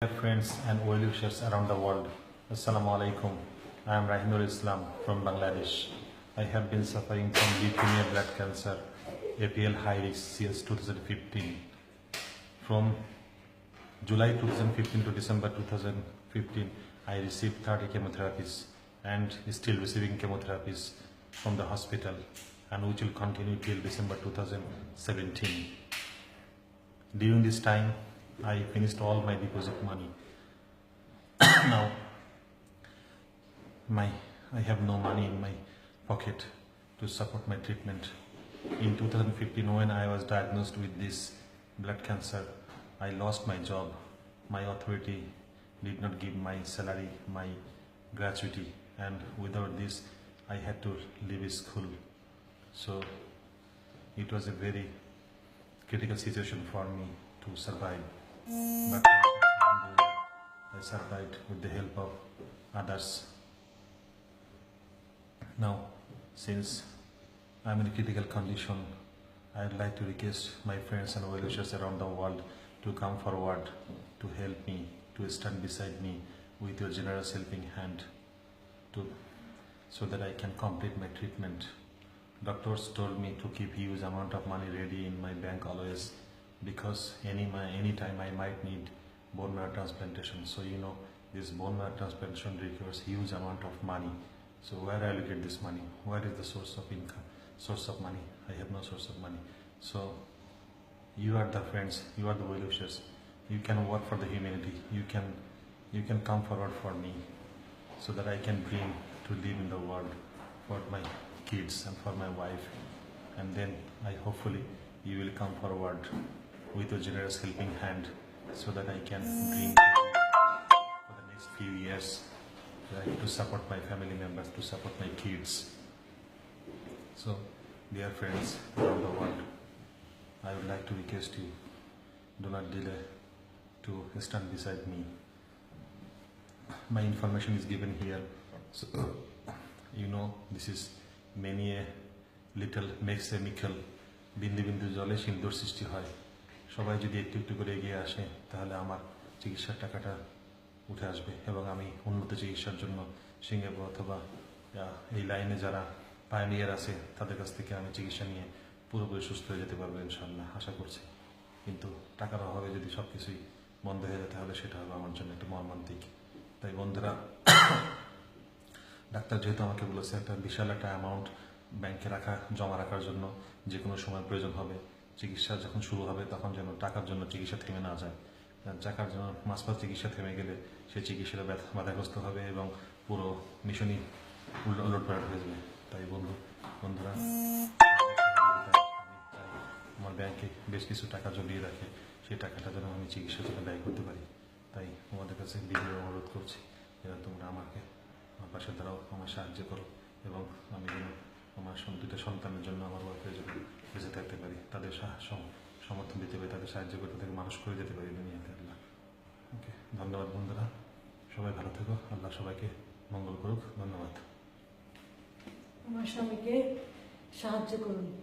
Dear friends and wishers around the world, Assalamu alaikum. I am Rahimul Islam from Bangladesh. I have been suffering from leukemia blood cancer, APL high risk since 2015. From July 2015 to December 2015, I received 30 chemotherapies and still receiving chemotherapies from the hospital and which will continue till December 2017. During this time, I finished all my deposit money. now, my I have no money in my pocket to support my treatment. In 2015, when I was diagnosed with this blood cancer, I lost my job. My authority did not give my salary, my gratuity, and without this, I had to leave school. So, it was a very critical situation for me to survive. But I survived with the help of others. Now, since I'm in a critical condition, I'd like to request my friends and well wishers around the world to come forward to help me, to stand beside me with your generous helping hand, to so that I can complete my treatment. Doctors told me to keep huge amount of money ready in my bank always because any my any time I might need bone marrow transplantation. So you know this bone marrow transplantation requires huge amount of money. So where I will get this money? Where is the source of income? Source of money? I have no source of money. So you are the friends, you are the wishers. You can work for the humanity. You can you can come forward for me so that I can dream to live in the world for my kids and for my wife. And then I hopefully you will come forward with a generous helping hand so that I can mm. dream for the next few years right, to support my family members, to support my kids. So, dear friends around the world, I would like to request you, do not delay to stand beside me. My information is given here. So, you know, this is many a little makes a bindi bindi jole sindur srishti hoy. সবাই যদি একটু একটু করে এগিয়ে আসে, তাহলে আমার চিকিৎসার টাকাটা উঠে আসবে এবং আমি উন্নত চিকিৎসার জন্য সিঙ্গাপুর অথবা এই লাইনে যারা পায়নিয়ার আছে, তাদের কাছ থেকে আমি চিকিৎসা নিয়ে পুরোপুরি সুস্থ হয়ে যেতে পারব ইনশাল্লাহ আশা করছি। কিন্তু টাকার অভাবে যদি সব কিছুই বন্ধ হয়ে যায়, তাহলে সেটা হবে আমার জন্য একটা মর্মান্তিক। তাই বন্ধুরা, ডাক্তার যেহেতু আমাকে বলেছে, একটা বিশাল একটা অ্যামাউন্ট ব্যাংকে রাখা, জমা রাখার জন্য যে কোনো সময় প্রয়োজন হবে চিকিৎসা যখন শুরু হবে, তখন যেন টাকার জন্য চিকিৎসা থেমে না যায়। টাকার জন্য মাসপাস চিকিৎসা থেমে গেলে সেই চিকিৎসাটা বাধাগ্রস্ত হবে এবং পুরো মিশনই উল্টো পালট হয়ে যাবে। তাই বন্ধু, বন্ধুরা, আমার ব্যাংকে বেশ কিছু টাকা জমিয়ে রাখে। সেই টাকাটা যেন আমি চিকিৎসার জন্য ব্যয় করতে পারি। তাই তোমাদের কাছে বিনীত অনুরোধ করছি, যেন তোমরা আমাকে, আমার পাশে দাঁড়াও আমার সাহায্য করো এবং আমি যেন আমার দুটো সন্তানের জন্য আমার ওয়াইফের জন্য বেঁচে থাকতে পারি, তাদের সমর্থন দিতে পারি, তাদের সাহায্য করতে থাকে মানুষ করে যেতে পারি দুনিয়াতে আল্লাহ। ওকে ধন্যবাদ বন্ধুরা। সবাই ভালো থেকো। আল্লাহ সবাইকে মঙ্গল করুক। ধন্যবাদ। আমার স্বামীকে সাহায্য করুন।